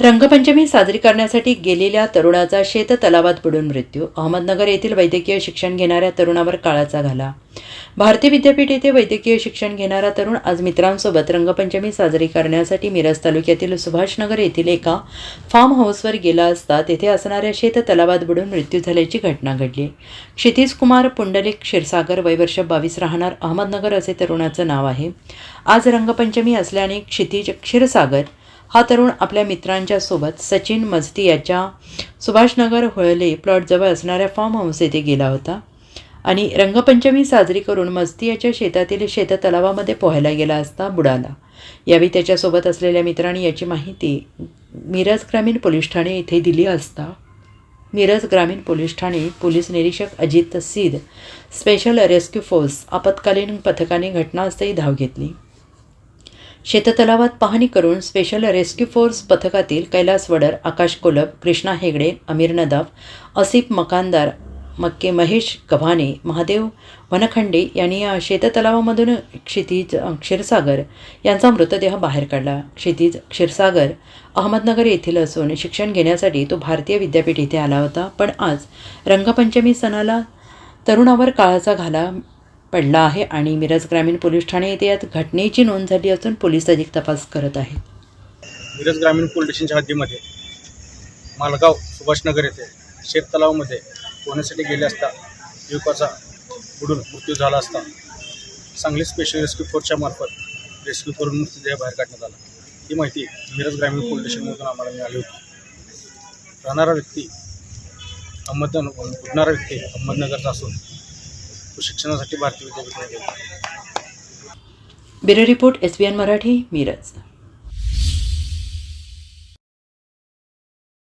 रंगपंचमी साजरी करण्यासाठी गेलेल्या तरुणाचा शेत तलावात बुडून मृत्यू. अहमदनगर येथील वैद्यकीय शिक्षण घेणाऱ्या तरुणावर काळाचा घाला. भारतीय विद्यापीठ येथे वैद्यकीय शिक्षण घेणारा तरुण आज मित्रांसोबत रंगपंचमी साजरी करण्यासाठी मिरज तालुक्यातील सुभाषनगर येथील एका फार्म हाऊसवर गेला असता तेथे असणाऱ्या शेत तलावात बुडून मृत्यू झाल्याची घटना घडली. क्षितिज कुमार पुंडलिक क्षीरसागर वयवर्ष बावीस राहणार अहमदनगर असे तरुणाचं नाव आहे. आज रंगपंचमी असल्याने क्षितिज क्षीरसागर हा तरुण आपल्या मित्रांच्या सोबत सचिन मजती याच्या सुभाषनगर होळले प्लॉटजवळ असणाऱ्या फॉर्म हाऊस येथे गेला होता. आणि रंगपंचमी साजरी करून मस्ती याच्या शेतातील शेततलावामध्ये पोहायला गेला असता बुडाला. यावेळी त्याच्यासोबत असलेल्या मित्रांनी याची माहिती मिरज ग्रामीण पोलीस ठाणे येथे दिली असता. मिरज ग्रामीण पोलीस ठाणे पोलीस निरीक्षक Ajit Sid special rescue force आपत्कालीन पथकाने घटनास्थळी धाव घेतली. शेततलावात पाहणी करून स्पेशल रेस्क्यू फोर्स पथकातील कैलास वडर आकाश कोलप कृष्णा हेगडे अमीर नदाफ असिफ मकानदार मक्के महेश गव्हाणे महादेव वनखंडे यांनी या शेततलावामधून क्षितिज क्षीरसागर यांचा मृतदेह बाहेर काढला. क्षितिज क्षीरसागर अहमदनगर येथील असून शिक्षण घेण्यासाठी तो भारतीय विद्यापीठ येथे आला होता. पण आज रंगपंचमी सणाला तरुणावर काळाचा घाला पडला आहे आणि मिरज ग्रामीण पोलीस ठाणे येथे यात घटनेची नोंद झाली असून पोलीस अधिक तपास करत आहेत. मिरज ग्रामीण पोलीस स्टेशनच्या हद्दीमध्ये मालगाव सुभाषनगर येथे शेत तलावामध्ये पोहण्यासाठी गेले असता युवकाचा बुडून मृत्यू झाला असता सांगली स्पेशल रेस्क्यू फोर्सच्या मार्फत रेस्क्यू करून मृतदेह बाहेर काढण्यात आला. ही माहिती मिरज ग्रामीण पोलीस स्टेशनमधून आम्हाला मिळाली होती. राहणारा व्यक्ती अहमदनगर बुडणारा व्यक्ती अहमदनगरचा असून तो शिक्षणासाठी भारतीय विद्यापीठामध्ये गेला bureau report S B N Marathi Miraj.